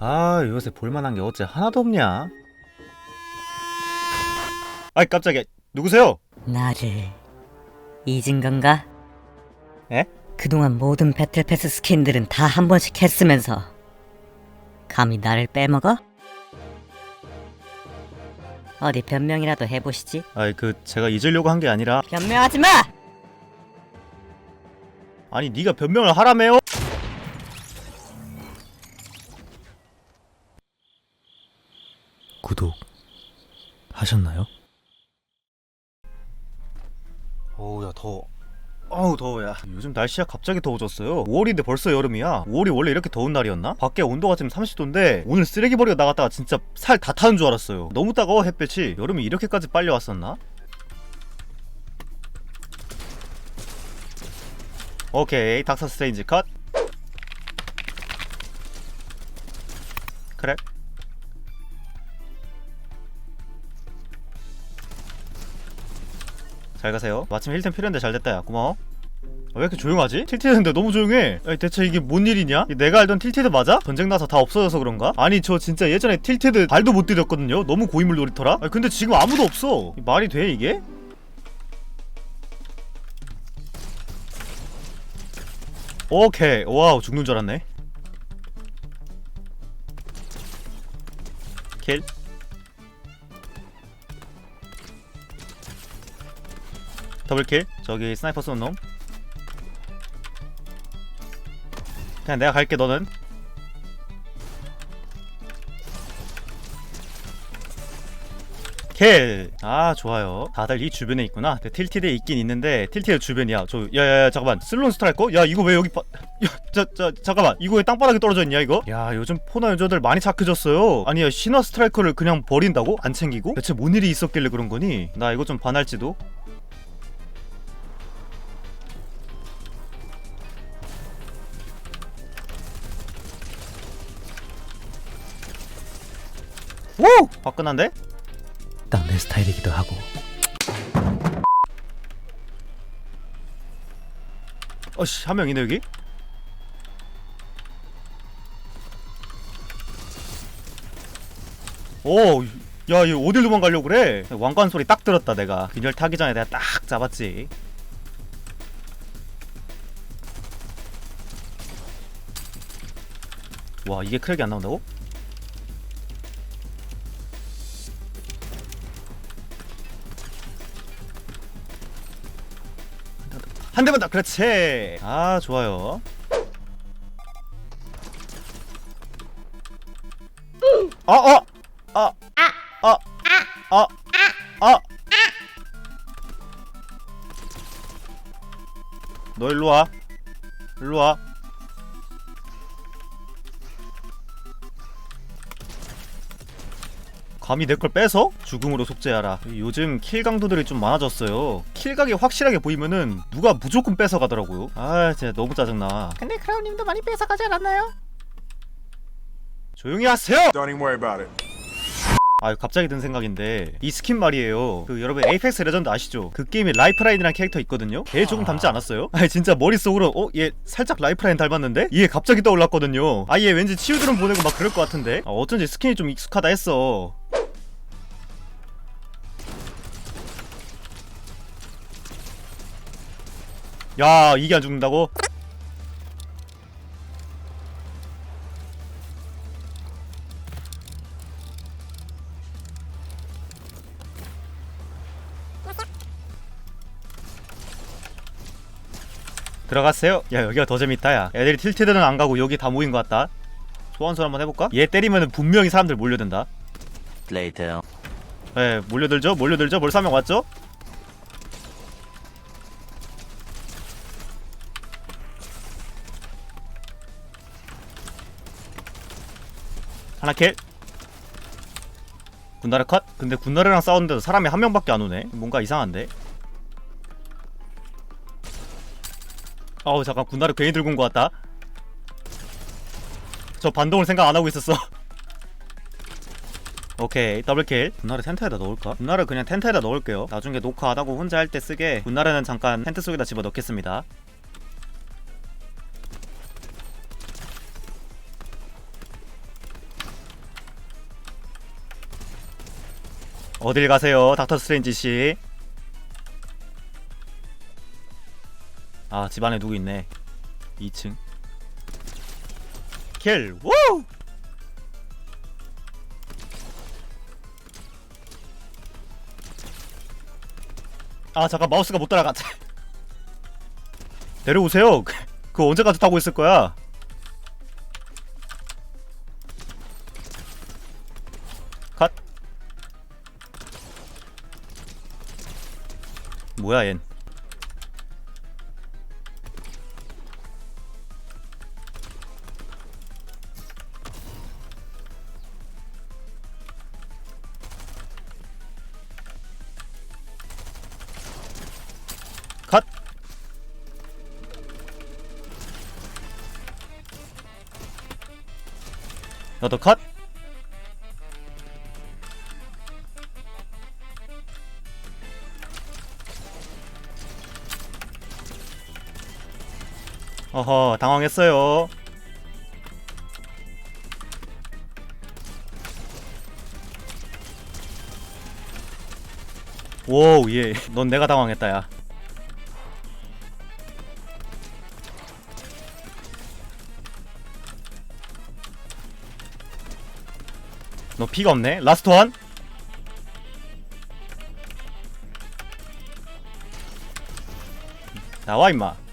아 요새 볼만한 게 어째 하나도 없냐? 아이 깜짝이야 누구세요? 나를 잊은 건가? 에? 그동안 모든 배틀패스 스킨들은 다 한 번씩 했으면서 감히 나를 빼먹어? 어디 변명이라도 해보시지. 아이 그 제가 잊으려고 한 게 아니라 변명하지 마! 아니 네가 변명을 하라며요? 구독 하셨나요? 어우 야 더워. 어우 더워 야. 요즘 날씨가 갑자기 더워졌어요. 5월인데 벌써 여름이야. 5월이 원래 이렇게 더운 날이었나? 밖에 온도가 지금 30도인데 오늘 쓰레기 버리고 나갔다가 진짜 살 다 타는 줄 알았어요. 너무 따가워 햇볕이. 여름이 이렇게까지 빨리 왔었나? 오케이 닥터 스트레인지 컷. 그래 잘 가세요 마침 힐템 필요한데 잘 됐다 야 고마워 아, 왜 이렇게 조용하지? 틸티드인데 너무 조용해 아니, 대체 이게 뭔 일이냐? 이 내가 알던 틸티드 맞아? 전쟁 나서 다 없어져서 그런가? 아니 저 진짜 예전에 틸티드 발도 못 디뎠거든요 너무 고인물 놀이터라 아니, 근데 지금 아무도 없어 이 말이 돼 이게? 오케이 와우 죽는 줄 알았네 킬 더블킬 저기 스나이퍼 쏘는 놈 그냥 내가 갈게 너는 킬! 아 좋아요 다들 이 주변에 있구나 근데 틸티드에 있긴 있는데 틸티드 주변이야 저 야야야 잠깐만 슬론 스트라이커? 야 이거 왜 여기 바... 야저 저 잠깐만 이거 왜 땅바닥에 떨어져 있냐 이거? 야 요즘 포나 여자들 많이 착해졌어요 아니 야 신화 스트라이커를 그냥 버린다고? 안 챙기고? 대체 뭔 일이 있었길래 그런 거니? 나 이거 좀 반할지도? 오! 화끈한데? 딱 내 스타일이기도 하고 어씨 한명 있네 여기 오, 야, 얘 어딜 도망가려고 그래? 왕관 소리 딱 들었다, 내가. 균열 타기 전에 내가 딱 잡았지. 와, 이게 크랙이 안 나온다고? 한 대만 더, 그렇지. 아, 좋아요. 어, 어, 어, 어, 어, 어. 너 일로 와. 일로 와. 감히 내걸 뺏어? 죽음으로 속죄하라. 요즘 킬 강도들이 좀 많아졌어요. 킬각이 확실하게 보이면은 누가 무조건 뺏어 가더라고요. 아, 진짜 너무 짜증나. 근데 크라운님도 많이 뺏어 가지 않았나요? 조용히 하세요. Don't even worry about it. 아 갑자기 든 생각인데 이 스킨 말이에요 그 여러분 에이펙스 레전드 아시죠? 그 게임에 라이프라인이라는 캐릭터 있거든요 걔 조금 닮지 않았어요? 아니 진짜 머릿속으로 어? 얘 살짝 라이프라인 닮았는데? 얘 갑자기 떠올랐거든요 아얘 왠지 치유드론 보내고 막 그럴 것 같은데 아, 어쩐지 스킨이 좀 익숙하다 했어 야 이게 안 죽는다고? 들어갔어요? 야 여기가 더 재밌다 야 애들이 틸티드는 안 가고 여기 다 모인 것 같다 소환술 한번 해볼까? 얘 때리면은 분명히 사람들 몰려든다 Later. 예 몰려들죠? 몰려들죠? 벌써 한 명 왔죠? 하나 킬. 군나르 컷? 근데 군나르랑 싸우는데도 사람이 한 명밖에 안 오네. 뭔가 이상한데? 어우 잠깐. 군나르 괜히 들고 온 것 같다. 저 반동을 생각 안 하고 있었어. 오케이. 더블킬. 군나르 텐트에다 넣을까? 군나르 그냥 텐트에다 넣을게요. 나중에 녹화 안 하고 혼자 할 때 쓰게 군나르는 잠깐 텐트 속에다 집어넣겠습니다 어딜 가세요 닥터 스트레인지 씨. 아 집안에 누구 있네. 2층. 킬 우! 아 잠깐 마우스가 못 따라갔다 내려오세요. 그- 그거 언제까지 타고 있을 거야 뭐야 얜? 컷 너도 컷 어허 당황했어요. 오우 예넌 내가 당황했다 야. 너 피가 없네? 라스트 원? 나와 임마